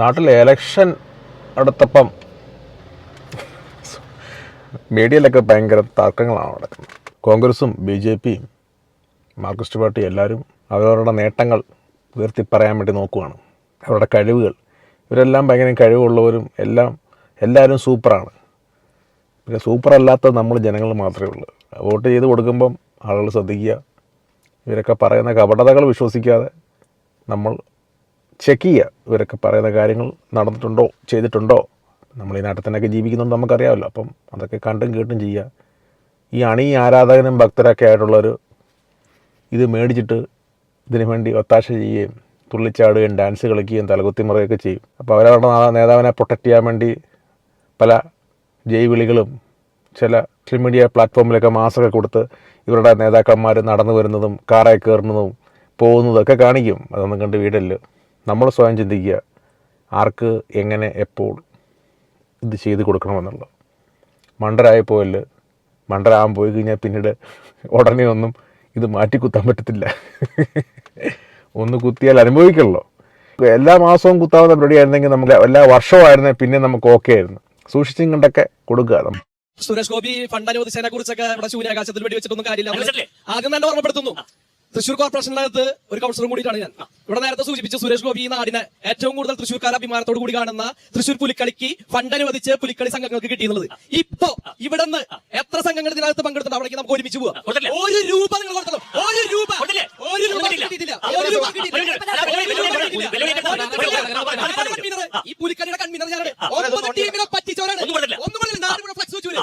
നാട്ടിൽ എലക്ഷൻ അടുത്തപ്പം മീഡിയയിലൊക്കെ ഭയങ്കര തർക്കങ്ങളാണ് നടക്കുന്നത് കോൺഗ്രസും ബി ജെ പിയും മാർക്സിസ്റ്റ് പാർട്ടി എല്ലാവരും അവരവരുടെ നേട്ടങ്ങൾ ഉയർത്തി പറയാൻ വേണ്ടി നോക്കുവാണ്. അവരുടെ കഴിവുകൾ ഇവരെല്ലാം ഭയങ്കര കഴിവുള്ളവരും എല്ലാം എല്ലാവരും സൂപ്പറാണ്. പിന്നെ സൂപ്പർ അല്ലാത്ത നമ്മൾ ജനങ്ങൾ മാത്രമേ ഉള്ളൂ. വോട്ട് ചെയ്ത് കൊടുക്കുമ്പം ആളുകൾ ശ്രദ്ധിക്കുക. ഇവരൊക്കെ പറയുന്ന കപടതകൾ വിശ്വസിക്കാതെ നമ്മൾ ചെക്ക് ചെയ്യുക ഇവരൊക്കെ പറയുന്ന കാര്യങ്ങൾ നടന്നിട്ടുണ്ടോ ചെയ്തിട്ടുണ്ടോ? നമ്മൾ ഈ നാട്ടിൽ തന്നെയൊക്കെ ജീവിക്കുന്നുണ്ട് നമുക്കറിയാമല്ലോ. അപ്പം അതൊക്കെ കണ്ടും കേട്ടും ചെയ്യുക. ഈ അണി ആരാധകനും ഭക്തരൊക്കെ ആയിട്ടുള്ളൊരു ഇത് മേടിച്ചിട്ട് ഇതിനു വേണ്ടി ഒത്താശ ചെയ്യുകയും തുള്ളിച്ചാടുകയും ഡാൻസ് കളിക്കുകയും തലകുത്തിമറയൊക്കെ ചെയ്യും. അപ്പോൾ അവരവരുടെ നേതാവിനെ പ്രൊട്ടക്റ്റ് ചെയ്യാൻ വേണ്ടി പല ജൈവിളികളും ചില സോഷ്യൽ മീഡിയ പ്ലാറ്റ്ഫോമിലൊക്കെ മാസ്കൊക്കെ കൊടുത്ത് ഇവരുടെ നേതാക്കന്മാർ നടന്നു വരുന്നതും കാറായി കയറുന്നതും പോകുന്നതൊക്കെ കാണിക്കും. അതൊന്നും കണ്ട് വീടല്ല. നമ്മൾ സ്വയം ചിന്തിക്കുക ആർക്ക് എങ്ങനെ എപ്പോൾ ഇത് ചെയ്ത് കൊടുക്കണമെന്നുള്ളത്. മണ്ടരായി പോയൽ മണ്ടരാകാൻ പോയി കഴിഞ്ഞാൽ പിന്നീട് ഉടനെ ഒന്നും ഇത് മാറ്റി കുത്താൻ പറ്റത്തില്ല. ഒന്ന് കുത്തിയാൽ അനുഭവിക്കണല്ലോ എല്ലാ മാസവും കുത്താവുന്ന പരിപാടി ആയിരുന്നെങ്കിൽ നമുക്ക് എല്ലാ വർഷമായിരുന്നെങ്കിൽ പിന്നെ നമുക്ക് ഓക്കെ ആയിരുന്നു. സൂക്ഷിച്ചും കണ്ടൊക്കെ കൊടുക്കുക. നമ്മൾ സുരേഷ് ഗോപി ഫണ്ട് അനുവദിച്ചതിനെ കുറിച്ചൊക്കെ നമ്മുടെ ശൂന്യാകാശത്തിൽ വെടിവെച്ചിട്ടൊന്നും കാര്യമില്ല? ആദ്യം തന്നെ ഓർമ്മപ്പെടുത്തുന്നു. തൃശൂർ കോർപ്പറേഷനകത്ത് ഒരു കൗൺസിലറും കൂടിയിട്ടാണ് ഞാൻ ഇവിടെ നേരത്തെ സൂചിപ്പിച്ച സുരേഷ് ഗോപി ഈ നാടിനെ ഏറ്റവും കൂടുതൽ തൃശ്ശൂർക്കാർ അഭിമാനത്തോടു കൂടി കാണുന്ന തൃശ്ശൂർ പുലിക്കളിക്ക് ഫണ്ട് അനുവദിച്ച് പുലിക്കളി സംഘങ്ങൾക്ക് കിട്ടിയെന്നുള്ളത് ഇപ്പോ നിന്ന് എത്ര സംഘങ്ങൾ ഇതിനകത്ത് പങ്കെടുത്തിട്ടുണ്ട് അവിടേക്ക് നമുക്ക് ഒരുമിച്ച് പോവാം? ഒരു രൂപ നിങ്ങൾ കൊടുത്തല്ലോ ഒരു രൂപ? ഒരു രൂപ. കിട്ടിയിട്ടില്ല ഒരു രൂപ കിട്ടിയിട്ടില്ല? ഈ പുലിക്കളിയുടെ കൺവീനർ ഞാനാണ് ഒമ്പത് ടീമിനെ പറ്റിച്ചവരാണ് ഒന്നും കൊടുത്തില്ല. ഒന്നും കൊടുത്തില്ല നാല് ഇവിടെ ഫ്ലക്സ് വെച്ചു വരും.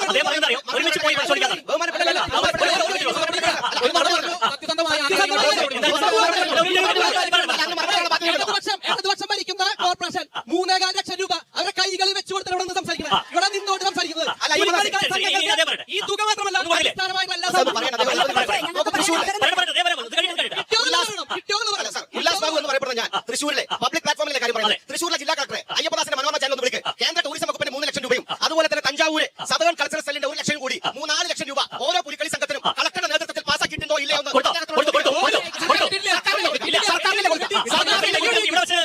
അദ്ദേഹം പറയുന്നത് അറിയോ ഒരുമിച്ച് പോയി പരിശോധിക്കാൻ സത്യസന്ധമായ ഇടതുപക്ഷം ഇടതുപക്ഷം ഭരിക്കുന്ന കോർപ്പറേഷൻ മൂന്നേകാൽ ലക്ഷം രൂപ അവരുടെ കൈകളിൽ വെച്ചു കൊടുത്തിട്ട് ഇവിടെ നിന്ന് സംസാരിക്കുന്നത് ഇവിടെ നിന്നോട്ട് സംസാരിക്കുന്നത് പുലിക്കളി സംഘങ്ങൾക്ക് ഈ തുക മാത്രമല്ല അടിസ്ഥാനമായിട്ടുള്ള എല്ലാ കിട്ടിയോ കിട്ടിയോ എന്ന് പറയണം. ഉല്ലാസ് ബാബു എന്ന് പറയപ്പെടുന്ന ഞാൻ തൃശ്ശൂരിലെ പബ്ലിക് പ്ലാറ്റ്ഫോമിലെ കാര്യം പറയുന്നത്. തൃശ്ശൂരിലെ ജില്ലാ കളക്ടറെ അയ്യപ്പദാസിന്റെ മനോരമ ചാനൽ ഒന്ന് വിളിക്ക്. കേന്ദ്ര ടൂറിസം വകുപ്പിന്റെ മൂന്ന് ലക്ഷം രൂപയും അതുപോലെ തന്നെ തഞ്ചാവൂര് സദവൻ കൾച്ചറൽ സെല്ലിന്റെ ഒരു ലക്ഷം കൂടി മൂന്നാൽ ലക്ഷം രൂപ ഓരോ പുലിക്കളി സംഘത്തിനും കളക്ടറുടെ നേതൃത്വത്തിൽ പാസ്സാക്കിയിട്ടുണ്ടോ ഇല്ലയോ എന്ന് കൊടുത്തു, കൊടുത്തു, കൊടുത്തു, കൊടുത്തു, കൊടുത്തു. ഇല്ല, സർക്കാരിനെ കൊടുത്തു. ഇല്ല, സർക്കാരിനെ കൊടുത്തു. ഇവിടെ വെച്ച്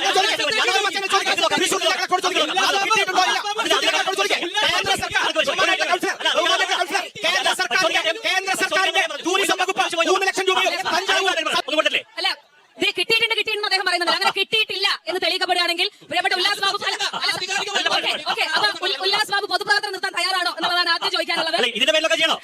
മനോരമ ചാനൽ ചോദിക്കുക. തൃശ്ശൂർ ജില്ലാ കളക്ടറോട് ചോദിക്കുക. അത് കിട്ടിയിട്ടുണ്ടോ ഇല്ല? ജില്ലാ കളക്ടറോട് ചോദിക്കുക. കേന്ദ്ര സർക്കാർ ബഹുമാനപ്പെട്ട കൗൺസിലർ, ബഹുമാനപ്പെട്ട കൗൺസിലർ, കേന്ദ്ര സർക്കാരിന്റെ കേന്ദ്ര സർക്കാരിന്റെ ടൂറിസം വകുപ്പ് മൂന്ന് ലക്ഷം രൂപയും തഞ്ചാവൂർ ഒന്നും കൊടുത്തില്ലേ അല്ല ഇത് കിട്ടിയിട്ടുണ്ട് കിട്ടിയെന്ന് അദ്ദേഹം പറയുന്നത് അങ്ങനെ കിട്ടിയിട്ടില്ല എന്ന് തെളിയിക്കപ്പെടുകയാണെങ്കിൽ പ്രിയപ്പെട്ട ഉല്ലാസ് ബാബു അല്ല, അല്ല, ഓക്കേ, ഓക്കേ, അപ്പൊ ഉൽ- ഉല്ലാസ് ബാബു പൊതുപ്രവർത്തനം നിർത്താൻ തയ്യാറാണോ എന്നുള്ളതാണ് ആദ്യം ചോദിക്കാനുള്ളത്. ഇതിന്റെ പേരിലൊക്കെ ചെയ്യണോ?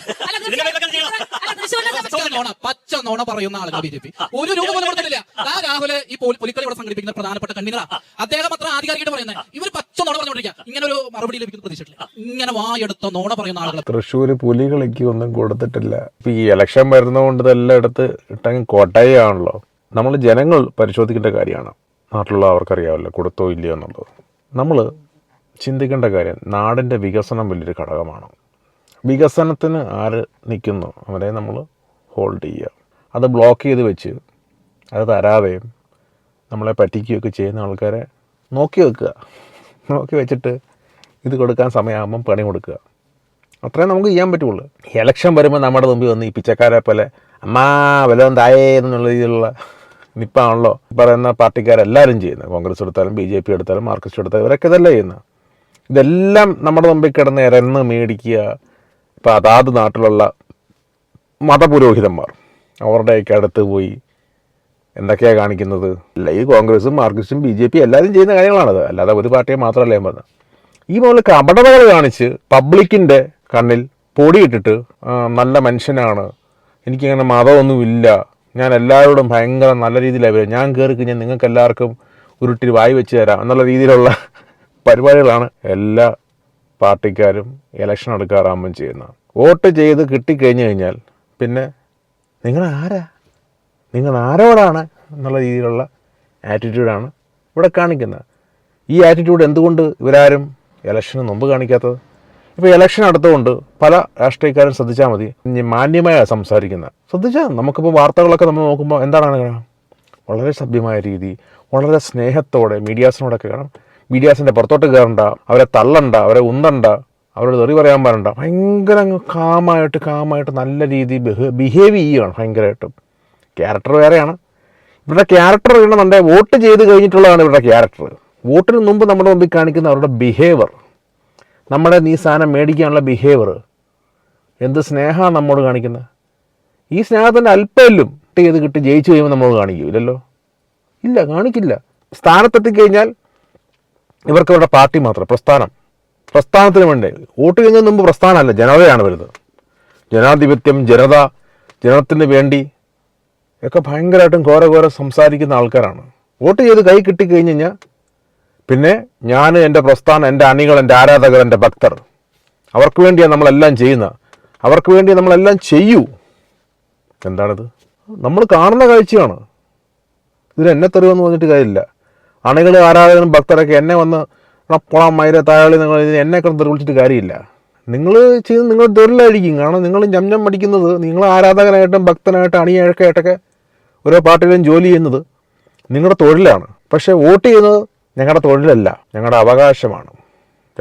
ഇതിന്റെ പേരിലൊക്കെ ചെയ്യണോ? നോണ പച്ച നോണ പറയുന്ന ആളുകൾ ബി ജെ പി. ഒരു രൂപ പോലും കൊടുത്തിട്ടില്ല. ആ രാഹുൽ ഈ പോലി- പുലിക്കളി ഇവിടെ സംഘടിപ്പിക്കുന്ന പ്രധാനപ്പെട്ട കണ്ണികളാ. അദ്ദേഹം അത്ര ആധികാരികമായിട്ട് പറയുന്നത്. ഇവർ പച്ച നോണ പറഞ്ഞുകൊണ്ടിരിക്കുക ഇങ്ങനെ ഒരു മറുപടി ലഭിക്കുന്ന പ്രതീക്ഷിച്ചിട്ടില്ല. ഇങ്ങനെ വായെടുത്ത നോണ പറയുന്ന ആളുകൾ തൃശ്ശൂർ പുലികളിക്ക് ഒന്നും കൊടുത്തിട്ടില്ല. ഇപ്പം ഈ ഇലക്ഷൻ വരുന്നതുകൊണ്ട് ഇതെല്ലാം എടുത്ത് ഇട്ടങ്ങ് കോട്ടയാണല്ലോ നമ്മൾ ജനങ്ങൾ പരിശോധിക്കേണ്ട കാര്യമാണ്. നാട്ടിലുള്ള അവർക്കറിയാമല്ലോ കൊടുത്തോ ഇല്ലയോ എന്നുള്ളത്. നമ്മൾ ചിന്തിക്കേണ്ട കാര്യം നാടിന്റെ വികസനം വലിയൊരു ഘടകമാണ്. വികസനത്തിന് ആര് നിൽക്കുന്നു അവരെ നമ്മൾ ഹോൾഡ് ചെയ്യുക. അത് ബ്ലോക്ക് ചെയ്ത് വെച്ച് അത് തരാതെയും നമ്മളെ പറ്റിക്കുകയൊക്കെ ചെയ്യുന്ന ആൾക്കാരെ നോക്കി വെക്കുക. നോക്കി വെച്ചിട്ട് ഇത് കൊടുക്കാൻ സമയമാകുമ്പം പണി കൊടുക്കുക. അത്രേ നമുക്ക് ചെയ്യാൻ പറ്റുള്ളൂ. ഇലക്ഷൻ വരുമ്പോൾ നമ്മുടെ മുമ്പിൽ വന്ന് ഈ പിച്ചക്കാരെ പോലെ അമ്മാ വല്ലതും തായേ എന്നുള്ള രീതിയിലുള്ള നിപ്പാണല്ലോ. പറയുന്ന പാർട്ടിക്കാരെല്ലാവരും ചെയ്യുന്നത്. കോൺഗ്രസ് എടുത്താലും ബി ജെ പി എടുത്താലും മാർക്സിസ്റ്റ് എടുത്താലും ഇവരൊക്കെ ഇതല്ലേ ചെയ്യുന്നത്. ഇതെല്ലാം നമ്മുടെ മുമ്പിൽ കിടന്ന് ഇരന്ന് മേടിക്കുക. ഇപ്പോൾ അതാത് നാട്ടിലുള്ള മതപുരോഹിതന്മാർ അവരുടെയൊക്കെ അടുത്ത് പോയി എന്തൊക്കെയാണ് കാണിക്കുന്നത്? അല്ല ഈ കോൺഗ്രസും മാർക്സിസ്റ്റും ബി ജെ പി എല്ലാവരും ചെയ്യുന്ന കാര്യങ്ങളാണത്. അല്ലാതെ ഒരു പാർട്ടിയെ മാത്രമല്ല ഞാൻ പറഞ്ഞത്. ഈ പോലെ കപടതകൾ കാണിച്ച് പബ്ലിക്കിന്റെ കണ്ണിൽ പൊടിയിട്ടിട്ട് നല്ല മനുഷ്യനാണ്. എനിക്കങ്ങനെ മതമൊന്നുമില്ല. ഞാൻ എല്ലാവരോടും ഭയങ്കര നല്ല രീതിയിലാണ് ഞാൻ കയറി കഴിഞ്ഞാൽ നിങ്ങൾക്ക് എല്ലാവർക്കും ഉരുട്ടി വായി വെച്ച് തരാം എന്നുള്ള രീതിയിലുള്ള പരിപാടികളാണ് എല്ലാ പാർട്ടിക്കാരും ഇലക്ഷൻ എടുക്കാറാകുമ്പം ചെയ്യുന്നത്. വോട്ട് ചെയ്ത് കിട്ടിക്കഴിഞ്ഞ് കഴിഞ്ഞാൽ പിന്നെ നിങ്ങൾ ആരാ? നിങ്ങൾ ആരോടാണ് എന്നുള്ള രീതിയിലുള്ള ആറ്റിറ്റ്യൂഡാണ് ഇവിടെ കാണിക്കുന്നത്. ഈ ആറ്റിറ്റ്യൂഡ് എന്തുകൊണ്ട് ഇവരാരും ഇലക്ഷന് മുമ്പ് കാണിക്കാത്തത്? ഇപ്പോൾ ഇലക്ഷൻ അടുത്തുകൊണ്ട് പല രാഷ്ട്രീയക്കാരും ശ്രദ്ധിച്ചാൽ മതി. മാന്യമായ സംസാരിക്കുന്നത്. ശ്രദ്ധിച്ചാൽ നമുക്കിപ്പോൾ വാർത്തകളൊക്കെ നമ്മൾ നോക്കുമ്പോൾ എന്താണ് കാണാം വളരെ സഭ്യമായ രീതി വളരെ സ്നേഹത്തോടെ മീഡിയാസിനോടൊക്കെ കാണാം മീഡിയാസിന്റെ പുറത്തോട്ട് കയറണ്ട അവരെ തള്ളണ്ട അവരെ ഉന്തണ്ട അവരോട് തെറി പറയാൻ പാടണ്ട. ഭയങ്കര കാമായിട്ട് കാമായിട്ട് നല്ല രീതിയിൽ ബിഹേവ് ചെയ്യുകയാണ് ഭയങ്കരമായിട്ടും. ക്യാരക്ടർ വേറെയാണ്. ഇവരുടെ ക്യാരക്ടർ അറിയണമെന്നുണ്ടെങ്കിൽ വോട്ട് ചെയ്ത് കഴിഞ്ഞിട്ടുള്ളതാണ് ഇവരുടെ ക്യാരക്ടർ വോട്ടിന് മുമ്പ് നമ്മുടെ മുമ്പിൽ കാണിക്കുന്ന അവരുടെ ബിഹേവിയർ നമ്മുടെ നീ സാധനം മേടിക്കാനുള്ള ബിഹേവിയർ എന്ത് സ്നേഹമാണ് നമ്മോട് കാണിക്കുന്നത്? ഈ സ്നേഹത്തിന്റെ അല്പമെല്ലും ചെയ്ത് കിട്ടി ജയിച്ചു കഴിയുമ്പോൾ നമ്മൾ കാണിക്കൂ ഇല്ലല്ലോ? ഇല്ല കാണിക്കില്ല. സ്ഥാനത്തെത്തിക്കഴിഞ്ഞാൽ ഇവർക്ക് അവരുടെ പാർട്ടി മാത്രം പ്രസ്ഥാനം. പ്രസ്ഥാനത്തിന് വേണ്ടി? വോട്ട് ചെയ്യുന്നതിന് മുമ്പ് പ്രസ്ഥാനമല്ല ജനതയാണ് വരുന്നത് ജനാധിപത്യം ജനത ജനത്തിന് വേണ്ടി ഒക്കെ ഭയങ്കരമായിട്ടും ഘോര ഘോര സംസാരിക്കുന്ന ആൾക്കാരാണ്. വോട്ട് ചെയ്ത് കൈ കിട്ടിക്കഴിഞ്ഞ് കഴിഞ്ഞാൽ പിന്നെ ഞാൻ എന്റെ പ്രസ്ഥാനം എന്റെ അണികൾ എന്റെ ആരാധകർ എന്റെ ഭക്തർ അവർക്ക് വേണ്ടിയാണ് നമ്മളെല്ലാം ചെയ്യുന്നത് അവർക്ക് വേണ്ടി നമ്മളെല്ലാം ചെയ്യൂ. എന്താണിത്? നമ്മൾ കാണുന്ന കാഴ്ചയാണ്. ഇതിന് എന്നെ തെറിവെന്ന് പറഞ്ഞിട്ട് കാര്യമില്ല. അണികൾ ആരാധകരും ഭക്തരൊക്കെ എന്നെ വന്ന് പൊളാം മൈര താഴെ നിങ്ങൾ എന്നെ കിടന്ന് തെറിവിളിച്ചിട്ട് കാര്യമില്ല. നിങ്ങൾ ചെയ്ത് നിങ്ങൾ തൊഴിലായിരിക്കും കാരണം നിങ്ങൾ ഞം പഠിക്കുന്നത് നിങ്ങൾ ആരാധകനായിട്ടും ഭക്തനായിട്ടും അണിയഴക്കായിട്ടൊക്കെ ഓരോ പാർട്ടിയിലും ജോലി ചെയ്യുന്നത് നിങ്ങളുടെ തൊഴിലാണ്. പക്ഷേ വോട്ട് ചെയ്യുന്നത് ഞങ്ങളുടെ തൊഴിലല്ല ഞങ്ങളുടെ അവകാശമാണ്.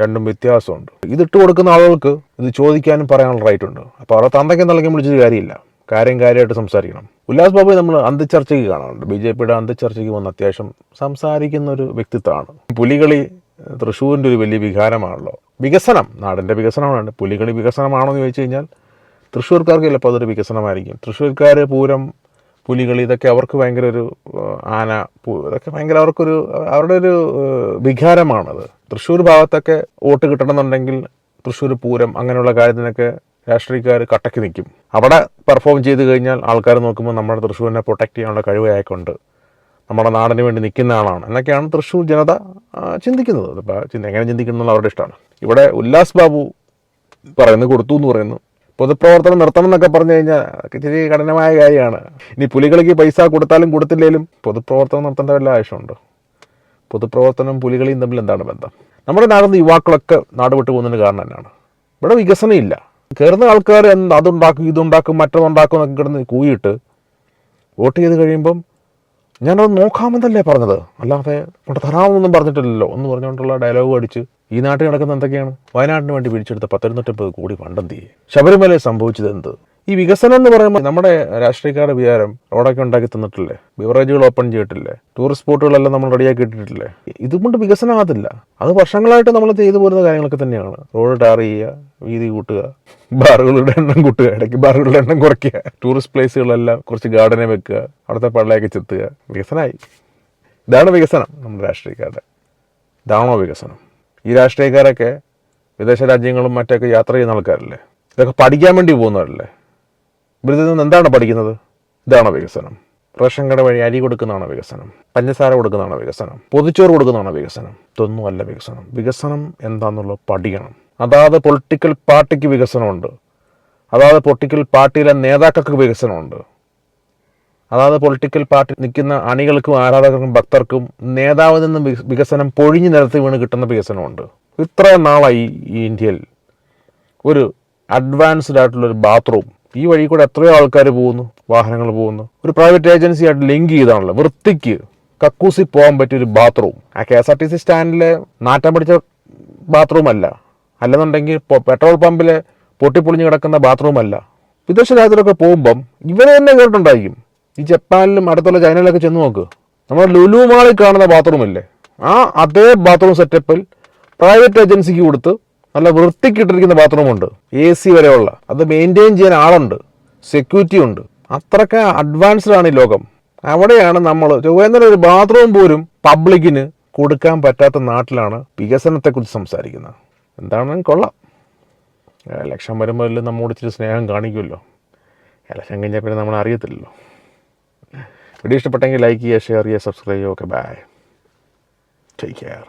രണ്ടും വ്യത്യാസമുണ്ട്. ഇതിട്ട് കൊടുക്കുന്ന ആളുകൾക്ക് ഇത് ചോദിക്കാനും പറയാനുള്ള റൈറ്റ് ഉണ്ട്. അപ്പോൾ അവരുടെ തന്തയ്ക്കും നൽകി വിളിച്ചൊരു കാര്യമില്ല. കാര്യം കാര്യമായിട്ട് സംസാരിക്കണം. ഉല്ലാസ് ബാബു നമ്മൾ അന്ത്യചർച്ചയ്ക്ക് കാണാറുണ്ട്. ബി ജെ പിയുടെ അന്ത്യചർച്ചയ്ക്ക് വന്ന് അത്യാവശ്യം സംസാരിക്കുന്ന ഒരു വ്യക്തിത്വമാണ്. പുലികളി തൃശ്ശൂരിന്റെ ഒരു വലിയ വികാരമാണല്ലോ. വികസനം നാടിന്റെ വികസനമാണ്. പുലികളി വികസനമാണോ എന്ന് ചോദിച്ചു കഴിഞ്ഞാൽ തൃശ്ശൂർക്കാർക്ക് ചിലപ്പോൾ അതൊരു വികസനമായിരിക്കും. തൃശ്ശൂർക്കാർ പൂരം പുലികളി ഇതൊക്കെ അവർക്ക് ഭയങ്കര ഒരു ആന ഇതൊക്കെ ഭയങ്കര അവർക്കൊരു അവരുടെ ഒരു വികാരമാണത്. തൃശ്ശൂർ ഭാഗത്തൊക്കെ വോട്ട് കിട്ടണമെന്നുണ്ടെങ്കിൽ തൃശ്ശൂർ പൂരം അങ്ങനെയുള്ള കാര്യത്തിനൊക്കെ രാഷ്ട്രീയക്കാർ കട്ടക്ക് നിൽക്കും അവിടെ പെർഫോം ചെയ്ത് കഴിഞ്ഞാൽ ആൾക്കാർ നോക്കുമ്പോൾ നമ്മുടെ തൃശ്ശൂരിനെ പ്രൊട്ടക്ട് ചെയ്യാനുള്ള കഴിവ് അയാൾക്കുണ്ട്. നമ്മുടെ നാടിന് വേണ്ടി നിൽക്കുന്ന ആളാണ്. എന്നൊക്കെയാണ് തൃശ്ശൂർ ജനത ചിന്തിക്കുന്നത്. അതിപ്പോൾ ചിന്ത എങ്ങനെ ചിന്തിക്കുന്നു അവരുടെ ഇഷ്ടമാണ്. ഇവിടെ ഉല്ലാസ് ബാബു പറയുന്നു കൊടുത്തു എന്ന് പറയുന്നു. പൊതുപ്രവർത്തനം നിർത്തണം എന്നൊക്കെ പറഞ്ഞു കഴിഞ്ഞാൽ ഇച്ചിരി കഠിനമായ കാര്യമാണ്. ഇനി പുലികളിക്ക് പൈസ കൊടുത്താലും കൊടുത്തില്ലെങ്കിലും പൊതുപ്രവർത്തനം നടത്തേണ്ട വല്ല ആവശ്യമുണ്ടോ? പൊതുപ്രവർത്തനം പുലികളിയും തമ്മിൽ എന്താണ് ബന്ധം? നമ്മുടെ നാടിന്ന് യുവാക്കളൊക്കെ നാട് വിട്ടു പോകുന്നതിന് കാരണം തന്നെയാണ് ഇവിടെ വികസനം ഇല്ല. കയറുന്ന ആൾക്കാർ എന്ത് അതുണ്ടാക്കും ഇതുണ്ടാക്കും മറ്റതുണ്ടാക്കും എന്നൊക്കെ കിടന്ന് കൂയിട്ട് വോട്ട് ചെയ്ത് കഴിയുമ്പം ഞാനത് നോക്കാമെന്നല്ലേ പറഞ്ഞത്. അല്ലാതെ കൊണ്ട് തരാമെന്നൊന്നും പറഞ്ഞിട്ടില്ലല്ലോ. എന്ന് പറഞ്ഞുകൊണ്ടുള്ള ഡയലോഗ് അടിച്ച് ഈ നാട്ടിൽ നടക്കുന്ന എന്തൊക്കെയാണ്? വയനാടിന് വേണ്ടി പിടിച്ചെടുത്ത പത്തനംതിട്ടമ്പത് കോടി പണ്ടെന്തിയെ ശബരിമലയിൽ സംഭവിച്ചത് എന്ത്? ഈ വികസനം എന്ന് പറയുമ്പോൾ നമ്മുടെ രാഷ്ട്രീയക്കാരുടെ വിചാരം റോഡൊക്കെ ഉണ്ടാക്കി തന്നിട്ടില്ലേ? ബിവറേജുകൾ ഓപ്പൺ ചെയ്തിട്ടില്ലേ? ടൂറിസ്റ്റ് സ്പോട്ടുകളെല്ലാം നമ്മൾ റെഡിയാക്കി ഇട്ടിട്ടില്ലേ? ഇതുകൊണ്ട് വികസനമാകത്തില്ല അത് വർഷങ്ങളായിട്ട് നമ്മൾ ചെയ്തു പോരുന്ന കാര്യങ്ങളൊക്കെ തന്നെയാണ്. റോഡ് ടാർ ചെയ്യുക വീതി കൂട്ടുക ബാറുകളുടെ എണ്ണം കൂട്ടുക ഇടയ്ക്ക് ബാറുകളുടെ എണ്ണം കുറയ്ക്കുക ടൂറിസ്റ്റ് പ്ലേസുകളെല്ലാം കുറച്ച് ഗാർഡനെ വെക്കുക അവിടുത്തെ പള്ളയൊക്കെ ചെത്തുക. വികസനമായി ഇതാണ് വികസനം നമ്മുടെ രാഷ്ട്രീയക്കാരുടെ. ഇതാണോ വികസനം? ഈ രാഷ്ട്രീയക്കാരൊക്കെ വിദേശ രാജ്യങ്ങളും മറ്റൊക്കെ യാത്ര ചെയ്യുന്ന ആൾക്കാരല്ലേ? ഇതൊക്കെ പഠിക്കാൻ വേണ്ടി പോകുന്നവരല്ലേ? ഇവരിൽ നിന്ന് എന്താണ് പഠിക്കുന്നത്? ഇതാണ് വികസനം. റേഷൻ കട വഴി അരി കൊടുക്കുന്നതാണ് വികസനം. പഞ്ചസാര കൊടുക്കുന്നതാണ് വികസനം. പൊതിച്ചോറ് കൊടുക്കുന്നതാണ് വികസനം. ഇതൊന്നുമല്ല വികസനം. വികസനം എന്താണെന്നുള്ളത് പഠിക്കണം. അതാത് പൊളിറ്റിക്കൽ പാർട്ടിക്ക് വികസനമുണ്ട്. അതാത് പൊളിറ്റിക്കൽ പാർട്ടിയിലെ നേതാക്കൾക്ക് വികസനമുണ്ട്. അതാത് പൊളിറ്റിക്കൽ പാർട്ടി നിൽക്കുന്ന അണികൾക്കും ആരാധകർക്കും ഭക്തർക്കും നേതാവിൽ നിന്ന് വികസനം പൊഴിഞ്ഞു നിരത്തി വീണ് കിട്ടുന്ന വികസനമുണ്ട്. ഇത്രയും നാളായി ഈ ഇന്ത്യയിൽ ഒരു അഡ്വാൻസ്ഡ് ആയിട്ടുള്ളൊരു ബാത്റൂം ഈ വഴി കൂടെ എത്രയോ ആൾക്കാർ പോകുന്നു വാഹനങ്ങൾ പോകുന്നു. ഒരു പ്രൈവറ്റ് ഏജൻസി ആയിട്ട് ലിങ്ക് ചെയ്താണല്ലോ. വൃത്തിക്ക് കക്കൂസി പോകാൻ പറ്റിയ ഒരു ബാത്റൂം ആ K S R T C സ്റ്റാൻഡിലെ നാറ്റം പിടിച്ച ബാത്റൂം അല്ല. അല്ലെന്നുണ്ടെങ്കിൽ പെട്രോൾ പമ്പിലെ പൊട്ടിപ്പൊളിഞ്ഞ് കിടക്കുന്ന ബാത്റൂം അല്ല. വിദേശ രാജ്യത്തിലൊക്കെ പോകുമ്പം ഇവരെ തന്നെ കേട്ടിട്ടുണ്ടായിരിക്കും ഈ ജപ്പാനിലും അടുത്തുള്ള ചൈനയിലൊക്കെ ചെന്ന് നോക്ക്. നമ്മൾ ലുലു മാളിൽ കാണുന്ന ബാത്റൂം ഇല്ലേ ആ അതേ ബാത്റൂം സെറ്റപ്പിൽ പ്രൈവറ്റ് ഏജൻസിക്ക് കൊടുത്ത് നല്ല വൃത്തിക്കിട്ടിരിക്കുന്ന ബാത്റൂമുണ്ട്. എ സി വരെയുള്ള. അത് മെയിന്റെയിൻ ചെയ്യാൻ ആളുണ്ട്. സെക്യൂരിറ്റി ഉണ്ട്. അത്രക്ക അഡ്വാൻസ്ഡ് ആണ് ഈ ലോകം. അവിടെയാണ് നമ്മൾ ചൊവ്വേന്ദ്ര ഒരു ബാത്റൂം പോലും പബ്ലിക്കിന് കൊടുക്കാൻ പറ്റാത്ത നാട്ടിലാണ് വികസനത്തെക്കുറിച്ച് സംസാരിക്കുന്നത്. എന്താണെന്ന് കൊള്ളാം. ഇലക്ഷൻ വരുമ്പോൾ നമ്മോട് ഇച്ചിരി സ്നേഹം കാണിക്കുമല്ലോ. ഇലക്ഷൻ കഴിഞ്ഞാൽ പിന്നെ നമ്മൾ അറിയത്തില്ലല്ലോ. വീഡിയോ ഇഷ്ടപ്പെട്ടെങ്കിൽ ലൈക്ക് ചെയ്യുക ഷെയർ ചെയ്യുക സബ്സ്ക്രൈബ് ചെയ്യുക. Okay bye take care